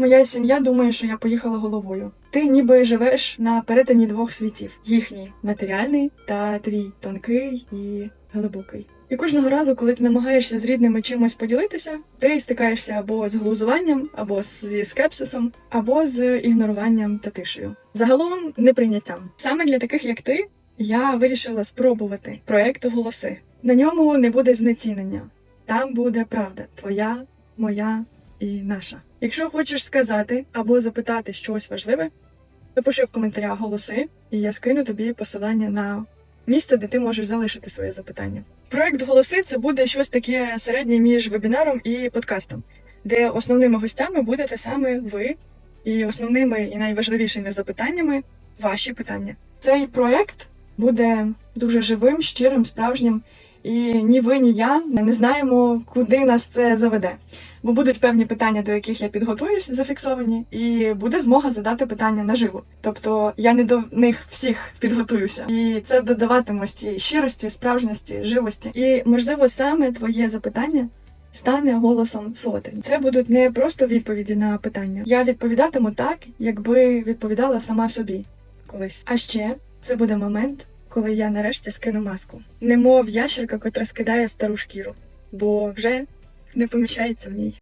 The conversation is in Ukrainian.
Моя сім'я думає, що я поїхала головою. Ти ніби живеш на перетині двох світів: їхній матеріальний та твій тонкий і глибокий. І кожного разу, коли ти намагаєшся з рідними чимось поділитися, ти стикаєшся або з глузуванням, або зі скепсисом, або з ігноруванням та тишею. Загалом неприйняттям. Саме для таких, як ти, я вирішила спробувати проект голоси. На ньому не буде знецінення. Там буде правда твоя, моя і наша. Якщо хочеш сказати або запитати щось важливе, напиши в коментарях голоси, і я скину тобі посилання на місце, де ти можеш залишити своє запитання. Проект голоси це буде щось таке середнє між вебінаром і подкастом, де основними гостями будете саме ви, і основними і найважливішими запитаннями ваші питання. Цей проект буде дуже живим, щирим, справжнім. І ні ви, ні я не знаємо, куди нас це заведе. Бо будуть певні питання, до яких я підготуюсь, зафіксовані, і буде змога задати питання наживо. Тобто я не до них всіх підготуюся, і це додаватиме щирості, справжності, живості. І можливо саме твоє запитання стане голосом сотень. Це будуть не просто відповіді на питання. Я відповідатиму так, якби відповідала сама собі колись. А ще це буде момент, коли я нарешті скину маску, немов ящерка, котра скидає стару шкіру, бо вже не поміщається в ній.